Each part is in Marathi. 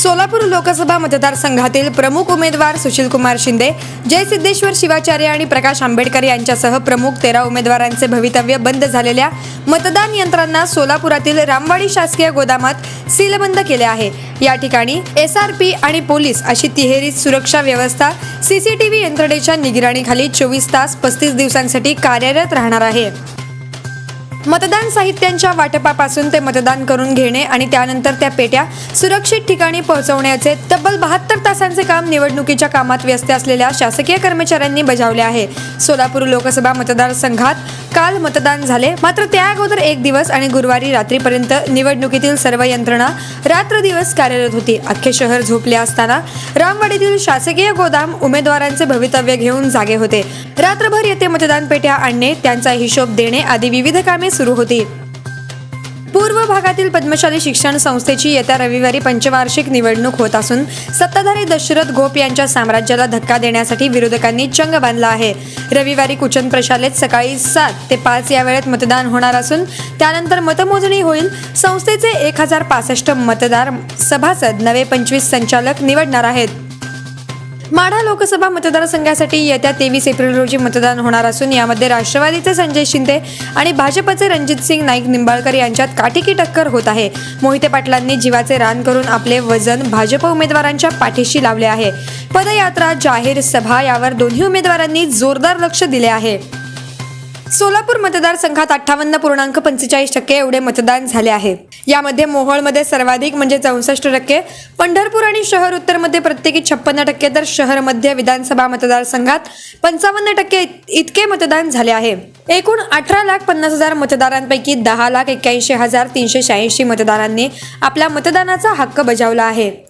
सोलापूर लोकसभा मतदारसंघातील प्रमुख उमेदवार सुशीलकुमार शिंदे जय सिद्धेश्वर शिवाचार्य आणि प्रकाश आंबेडकर यांच्यासह प्रमुख तेरा उमेदवारांचे भवितव्य बंद झालेल्या मतदान यंत्रांना सोलापुरातील रामवाडी शासकीय गोदामात सीलबंद केले आहे. या ठिकाणी एस आर पी आणि पोलीस अशी तिहेरी सुरक्षा व्यवस्था सीसीटीव्ही यंत्रणेच्या निगराणीखाली चोवीस तास पस्तीस दिवसांसाठी कार्यरत राहणार आहे मतदान साहित्यांच्या वाटपापासून ते मतदान करून घेणे आणि त्यानंतर त्या पेट्या सुरक्षित ठिकाणी पोहोचवण्याचे तब्बल बहात्तर तासांचे काम निवडणुकीच्या कामात व्यस्त असलेल्या शासकीय कर्मचाऱ्यांनी बजावले आहे. सोलापूर लोकसभा मतदारसंघात काल मतदान झाले. मात्र त्या अगोदर एक दिवस आणि गुरुवारी रात्रीपर्यंत निवडणुकीतील सर्व यंत्रणा रात्र दिवस कार्यरत होती. अख्खे शहर झोपले असताना रामवाडीतील शासकीय गोदाम उमेदवारांचे भवितव्य घेऊन जागे होते. रात्रभर येथे मतदान पेट्या आणणे त्यांचा हिशोब देणे आदी विविध कामे सुरू होती. पूर्व भागातील पद्मशाली शिक्षण संस्थेची येत्या रविवारी पंचवार्षिक निवडणूक होत असून सत्ताधारी दशरथ गोप यांच्या साम्राज्याला धक्का देण्यासाठी विरोधकांनी चंग बांधला आहे. रविवारी कुचन प्रशालेत सकाळी सात ते पाच या वेळेत मतदान होणार असून त्यानंतर मतमोजणी होईल. संस्थेचे एक हजार पासष्ट मतदार सभासद नवे पंचवीस संचालक निवडणार आहेत. माढा लोकसभा मतदारसंघासाठी येत्या तेवीस एप्रिल रोजी मतदान होणार असून यामध्ये राष्ट्रवादीचे संजय शिंदे आणि भाजपचे रणजित सिंग नाईक निंबाळकर यांच्यात काठीकी टक्कर होत आहे. मोहिते पाटलांनी जीवाचे रान करून आपले वजन भाजप उमेदवारांच्या पाठीशी लावले आहे. पदयात्रा जाहीर सभा यावर दोन्ही उमेदवारांनी जोरदार लक्ष दिले आहे. सोलापूर मतदारसंघात अठ्ठावन्न पूर्णांक पंचेचाळीस टक्के एवढे मतदान झाले आहे. यामध्ये मोहोळमध्ये सर्वाधिक म्हणजे चौसष्ट टक्के. पंढरपूर आणि शहर उत्तरमध्ये प्रत्येकी छप्पन्न टक्के तर शहर मध्य विधानसभा मतदारसंघात पंचावन्न टक्के इत- इतके मतदान झाले आहे. एकूण अठरा लाख पन्नास हजार मतदारांपैकी दहा लाख एक्क्याऐंशी हजार तीनशे शहाऐंशी मतदारांनी आपला मतदानाचा हक्क बजावला आहे.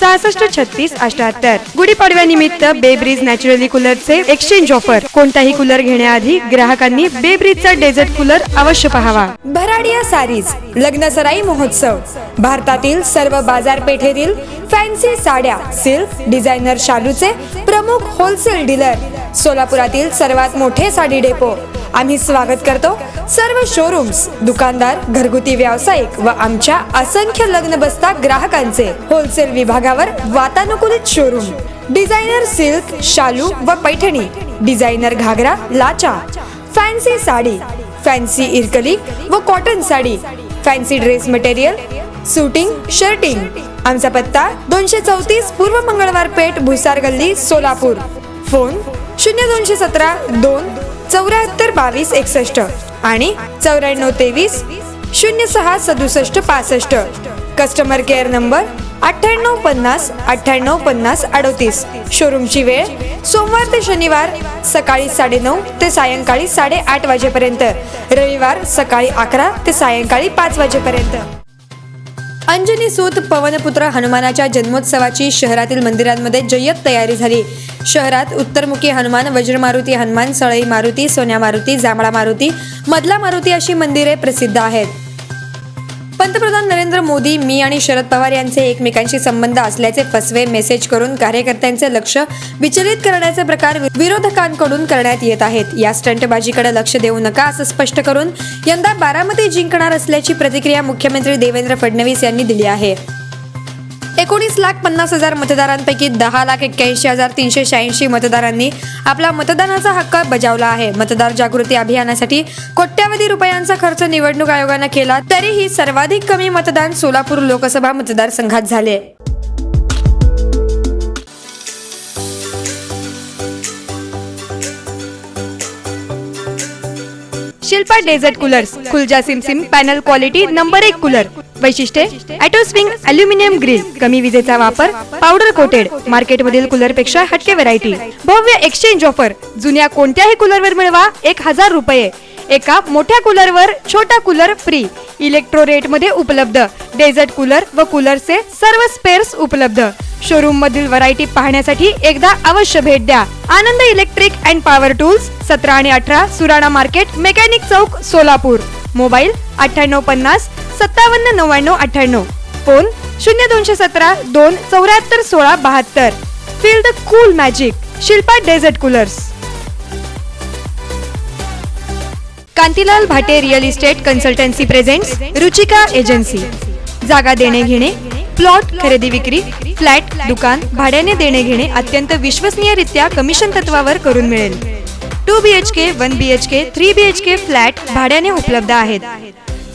सहासष्ट छत्तीस अठ्याहत्तर. गुढीपाडव्यानिमित्त बेब्रिज नॅचरली कूलरचे एक्सचेंज ऑफर कोणताही कूलर घेण्याआधी ग्राहकांनी बेब्रिजचा डेझर्ट कूलर अवश्य पहावा. भराडिया सारीज. लग्नसराई महोत्सव. भारतातील सर्व बाजारपेठेतील फॅन्सी साड्या सिल्क डिझायनर शालूचे प्रमुख होलसेल डीलर सोलापुरातील सर्वात मोठे साडी डेपो. आम्ही स्वागत करतो सर्व शोरूम्स दुकानदार घरगुती व्यावसायिक व आमच्या असंख्य लग्न बसता ग्राहकांचे होलसेल विभागावर वातानुकूलित शोरूम डिझायनर सिल्क शालू व पैठणी डिझायनर घागरा लाचा फॅन्सी साडी फॅन्सी इरकली व cotton sari fancy dress material suiting shirting आमचा पत्ता दोनशे चौतीस पूर्व मंगळवार पेठ भुसार गल्ली सोलापूर. फोन शून्य दोनशे सतरा दोन चौऱ्याहत्तर बावीस एकसष्ट आणि चौऱ्याण्णव तेवीस शून्य सहा सदुसष्ट पासष्ट. कस्टमर केअर नंबर अठ्ठ्याण्णव पन्नास अठ्ठ्याण्णव पन्नास अडोतीस. शोरूमची वेळ सोमवार ते शनिवार सकाळी साडेनऊ ते सायंकाळी साडेआठ वाजेपर्यंत. रविवार सकाळी अकरा ते सायंकाळी पाच वाजेपर्यंत. अंजनी सूत पवनपुत्र हनुमानाच्या जन्मोत्सवाची शहरातील मंदिरांमध्ये जय्यत तयारी झाली. शहरात उत्तरमुखी हनुमान वज्र मारुती हनुमान सळई मारुती सोन्या मारुती जांभळा मारुती मधला मारुती अशी मंदिरे प्रसिद्ध आहेत. पंतप्रधान नरेंद्र मोदी मी आणि शरद पवार यांचे एकमेकांशी संबंध असल्याचे फसवे मेसेज करून कार्यकर्त्यांचे लक्ष विचलित करण्याचे प्रकार विरोधकांकडून करण्यात येत आहेत. या स्टंटबाजीकडे लक्ष देऊ नका असं स्पष्ट करून यंदा बारामती जिंकणार असल्याची प्रतिक्रिया मुख्यमंत्री देवेंद्र फडणवीस यांनी दिली आहे. एकोणीस लाख पन्नास हजार मतदारांपैकी दहा लाख एक्क्याऐंशी हजार तीनशे शहाऐंशी मतदारांनी आपला मतदानाचा हक्क बजावला आहे. मतदार जागृती अभियानासाठी कोट्यावधी रुपयांचा खर्च निवडणूक आयोगानं केला. तरीही सर्वाधिक कमी मतदान सोलापूर लोकसभा मतदारसंघात झाले. शिल्पा डेझर्ट कूलर्स खुलजा सिमसिम पॅनल क्वालिटी नंबर एक कूलर. वैशिष्ट्ये ॲटोस्विंग अल्युमिनियम ग्रिल कमी विजेचा वापर पावडर कोटेड मार्केटमधील कूलरपेक्षा हटके व्हरायटी. भव्य एक्सचेंज ऑफर. जुन्या कोणत्याही कूलरवर मिळवा एक हजार रुपये. एका मोठ्या कूलरवर छोटा कूलर फ्री. इलेक्ट्रो रेटमध्ये उपलब्ध. डेझर्ट कूलर व कूलरचे सर्व स्पेअर्स उपलब्ध. शोरूम मधील व्हरायटी पाहण्यासाठी एकदा अवश्य भेट द्या. Anand electric and power tools सतरा आणि अठरा Surana market mechanic chowk Solapur. Mobile अठ्ठ्याण्णव पन्नास सत्तावन्न नव्याण्णव अठ्ठ्याण्णव. फोन शून्य दोनशे सतरा दोन चौऱ्याहत्तर सोळा बहात्तर. Feel the cool magic Shilpa desert coolers. Kantilal Bhate real estate consultancy presents Ruchika agency. जागा देणे घेणे प्लॉट खरेदी विक्री फ्लॅट दुकान भाड्याने देणे घेणे अत्यंत विश्वसनीयरित्या कमिशन तत्वावर करून मिळेल. Two B H K one B H K three B H K flat भाड्याने उपलब्ध आहेत.